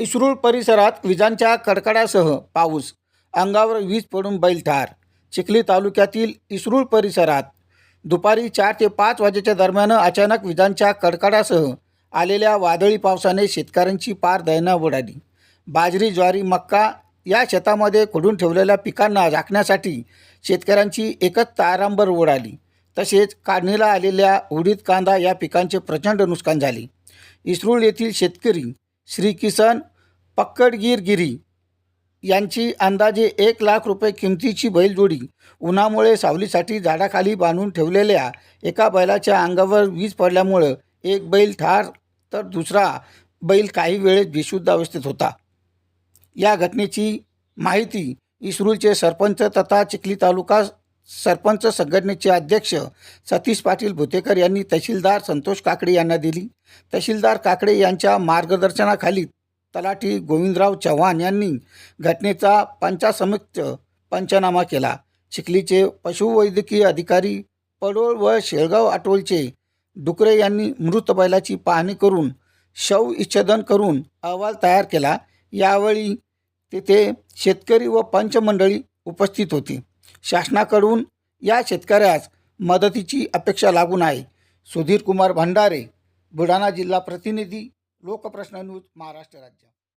इस्रूळ परिसरात विजांच्या कडकडासह पाऊस अंगावर वीज पडून बैल ठार चिखली तालुक्यातील इस्रूळ परिसरात दुपारी चार ते पाच वाजेच्या दरम्यान अचानक विजांच्या कडकडासह आलेल्या वादळी पावसाने शेतकऱ्यांची पार दैना उडाली बाजरी ज्वारी मक्का या शेतामध्ये खोडून ठेवलेल्या पिकांना झाकण्यासाठी शेतकऱ्यांची एकच तारांबर उडाली तसेच काढणीला आलेल्या उडीद कांदा या पिकांचे प्रचंड नुकसान झाले. इस्रूळ येथील शेतकरी श्री किसन पक्कडगिरगिरी यांची अंदाजे एक लाख रुपये किमतीची बैलजोडी उन्हामुळे सावलीसाठी झाडाखाली बांधून ठेवलेल्या एका बैलाच्या अंगावर वीज पडल्यामुळं एक बैल ठार तर दुसरा बैल काही वेळेत बेशुद्ध अवस्थेत होता. या घटनेची माहिती इस्रूलचे सरपंच तथा चिखली तालुका सरपंच संघटनेचे अध्यक्ष सतीश पाटील भुतेकर यांनी तहसीलदार संतोष काकडे यांना दिली. तहसीलदार काकडे यांच्या मार्गदर्शनाखाली तलाठी गोविंदराव चव्हाण यांनी घटनेचा पंचासमित पंचनामा केला. चिखलीचे पशुवैद्यकीय अधिकारी पडोळ व शेळगाव आटोलचे डुकरे यांनी मृत बैलाची पाहणी करून शव इच्छेदन करून अहवाल तयार केला. यावेळी तेथे शेतकरी व पंचमंडळी उपस्थित होती. शासनाकडून या शेतकऱ्यास मदतीची अपेक्षा लागून आहे. सुधीर कुमार भंडारे बुलढाणा जिल्हा प्रतिनिधी लोकप्रश्न न्यूज महाराष्ट्र राज्य.